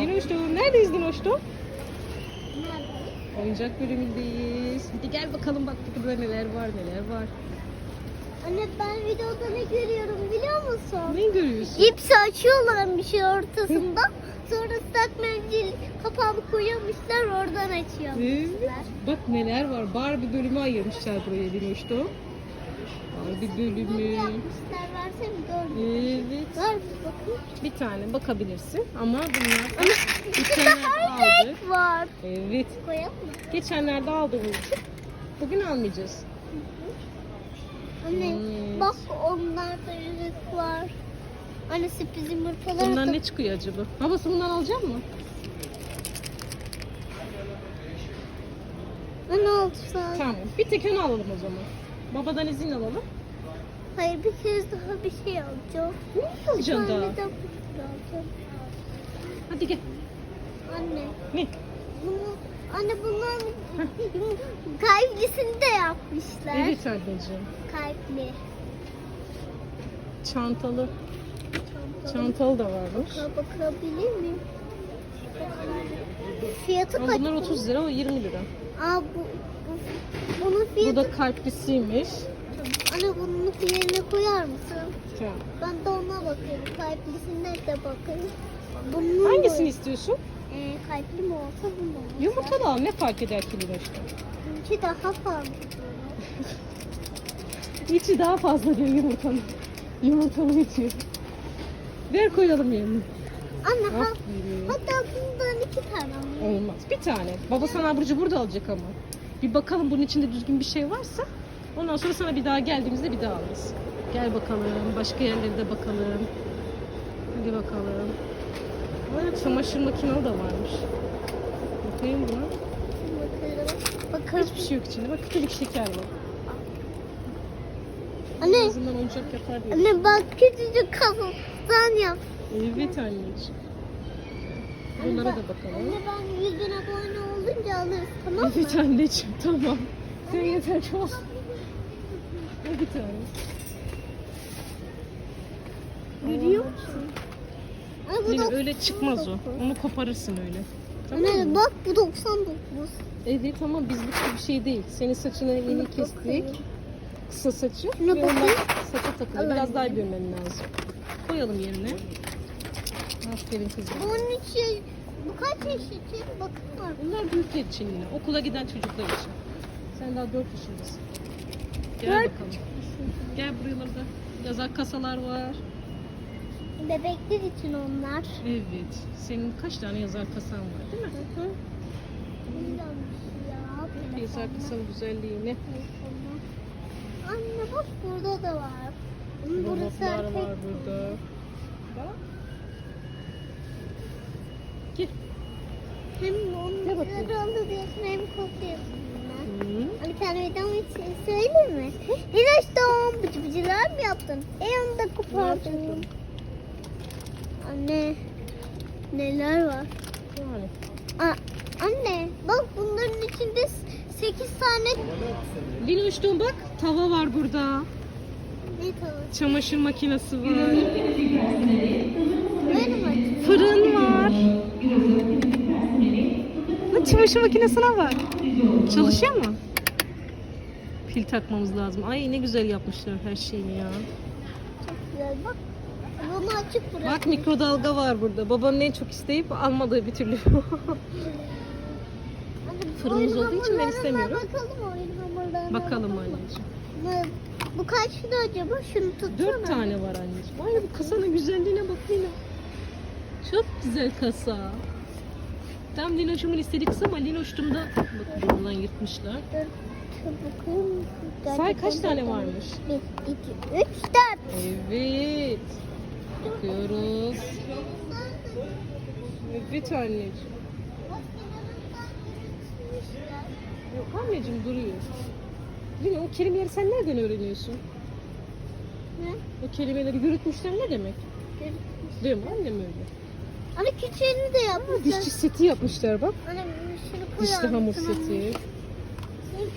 Dinoş'tum. Neredeyiz Dinoş'tum? Oyuncak bölümündeyiz. Hadi gel bakalım bak burada neler var neler var. Anne ben videoda ne görüyorum biliyor musun? Ne görüyorsun? Cipsi açıyorlar bir şey ortasında. Sonra ıslak mendil kapağını koyuyormuşlar oradan açıyor. Evet. Bak neler var. Barbie bölümü ayırmışlar buraya Dinoş'tum. Barbie bölümü. Evet. Ver bakayım. Bir tane bakabilirsin ama bunlar geçenlerde aldık. var. Evet. Koyalım mı? Geçenlerde aldığımız için bugün almayacağız. Anne Evet. bak onlarda yüzük var. Anne sürpriz yumurtaları Bundan da- ne çıkıyor acaba? Babası bundan alacak mı? Anne alırsa. Tamam. Bir tek onu alalım o zaman. Babadan izin alalım. Hayır bir kez daha bir şey alacağım. Ne alacaksın daha? Bir şey alacağım. Hadi gel. Anne. Ne? Bunu, anne bunların kalplisini de yapmışlar. Evet anneciğim. Kalpli. Çantalı. Çantalı. Çantalı da varmış. Baka- Bakabilir miyim? Fiyatı Ama kaç? bunlar 30 lira, o 20 lira. Aa bu, bu bunun Bu fiyatı. da kalplisiymiş. Anne bunun yerine koyar mısın? Tamam. Ben de ona bakıyorum. Kalplisine de bakayım. Bunun Hangisini istiyorsun? Ee, kalpli mi olsa bu mu olsa? Yumurtalı al. Ne fark eder ki lira işte? Bununki daha fazla. İçi daha fazla diyor yumurtanın. Yumurtalı içi. Ver koyalım yerine. Anne ha, Aferin. hatta bundan iki tane alayım. Olmaz. Bir tane. Baba sana aburcu burada alacak ama. Bir bakalım bunun içinde düzgün bir şey varsa. Ondan sonra sana bir daha geldiğimizde bir daha alırız. Gel bakalım. Başka yerlere de bakalım. Hadi bakalım. Evet, çamaşır makinalı da varmış. Bakayım buna. Bakalım. Bakalım. Hiçbir şey yok içinde. Bak küçücük şeker var. En Anne, azından oyuncak yapar diye. anne bak küçücük kafastan yap. Evet anneciğim. Bunlara da bakalım. Anne ben yüzüne abone olunca alırız tamam mı? Evet anneciğim tamam. Sen yeter ki olsun. Ne bir tane. Görüyor musun? Anne bu 99. öyle çıkmaz o. Onu koparırsın öyle. Tamam Anne mı? bak bu 99. Evet ama bizlik bir şey değil. Senin saçını yeni kestik. Kısa saçı. Onlar bakayım. saça. Alayım. Biraz daha büyümen lazım. Koyalım yerine. Aferin kızım. Bunun için bu kaç yaş için? Bakın var. Bunlar büyükler için yine. Okula giden çocuklar için. Sen daha 4 yaşındasın. Gel Dört. bakalım. Gel buralarda. Yazar kasalar var. Bebekler için onlar. Evet. Senin kaç tane yazar kasan var değil mi? Hı hı. Bilmiyormuş ya. Yazar kasanın güzelliği ne? Telefonlar. Anne bak burada da var. Burası erkek. var burada. Bak. Gel. Hem Ne güzel oldu diyorsun hem kokuyorsun. Hı. Hani kendi videomu için söyleyeyim mi? Dinoş'tum bıcı bıcılar mı yaptın? E onu da kopardın. Anne neler var? Yani. Aa, anne bak bunların içinde 8 tane Lina uçtuğun bak. Tava var burada. Çamaşır makinesi var. Fırın var. Bak çamaşır makinesine bak. Çalışıyor mu? Pil takmamız lazım. Ay ne güzel yapmışlar her şeyini ya. Çok güzel bak. Bunu açık bırak. Bak mikrodalga var burada. Babanın en çok isteyip almadığı bir türlü. Fırınımız olduğu için ben istemiyorum. Bakalım. Bakalım anneciğim. Bu kaç kilo acaba? Şunu tutsana. Dört tane var anneciğim. Ay bu kasanın güzelliğine bak Lina. Çok güzel kasa. Tam Linoş'umun istediği kasa ama Linoş'tum da bak buradan yırtmışlar. Dur, dur bakayım. Say kaç tane varmış? Bir, iki, üç, dört. Evet. Bakıyoruz. Evet anneciğim. Yok anneciğim duruyor. Lina o kelimeleri sen nereden öğreniyorsun? Ne? O kelimeleri yürütmüşler ne demek? Değil mi annem öyle? Anne küçüğünü de yapmışlar. Dişçi seti yapmışlar bak. Anne şunu koyar Dişli hamur mısın? seti.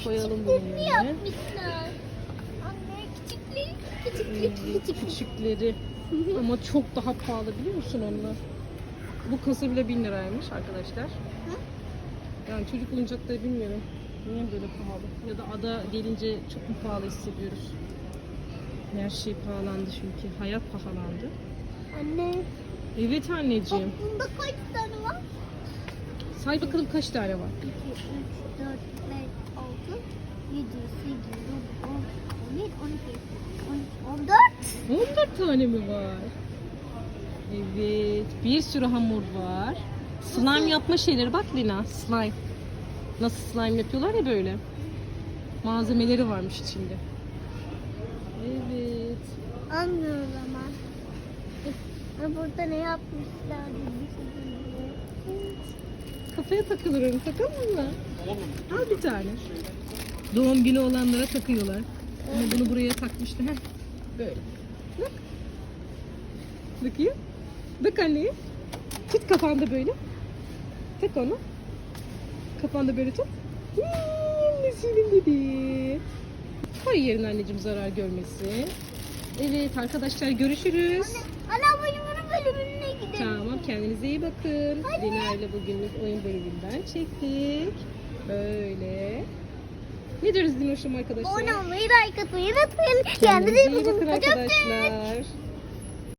Koyalım bunu yerine. yapmışlar. Anne küçükleri, küçükleri, Evet, küçükleri. küçükleri. Ama çok daha pahalı biliyor musun onlar? Bu kasa bile 1000 liraymış arkadaşlar. Yani çocuk oyuncakları bilmiyorum. Niye böyle pahalı? Ya da ada gelince çok mu pahalı hissediyoruz? Her şey pahalandı çünkü. Hayat pahalandı. Anne. Evet Bak anneciğim. bunda kaç tane var? Say bakalım kaç tane var? 2, 3, 4, 5, 6, 7, 8, 9, 10, 11, 12, 13, 14. 14 tane mi var? Evet. Bir sürü hamur var. Slime yapma şeyleri bak Lina. Slime. Nasıl slime yapıyorlar ya böyle. Malzemeleri varmış içinde. Evet. Anlıyorum ama. Ha, Burada ne yapmışlar? Kafaya takılır onu takalım mı? Al bir tane. Doğum günü olanlara takıyorlar. Ama bunu buraya takmıştı. Heh. Böyle. Bak. Bakayım. Bak anneye. Tut kafanda böyle. Tak onu. Kafanda böyle tut. Hii, Annesinin dedi. Koy yerine anneciğim zarar görmesin. Evet arkadaşlar görüşürüz. Anne ablamın bölümüne gidelim. Tamam kendinize iyi bakın. Lina ile bugünlük oyun bölümünden çektik. Böyle. Ne diyoruz Dinoş'um arkadaşlar? Olmayı, like atmayı unutmayın. Kendinize iyi bakın. arkadaşlar.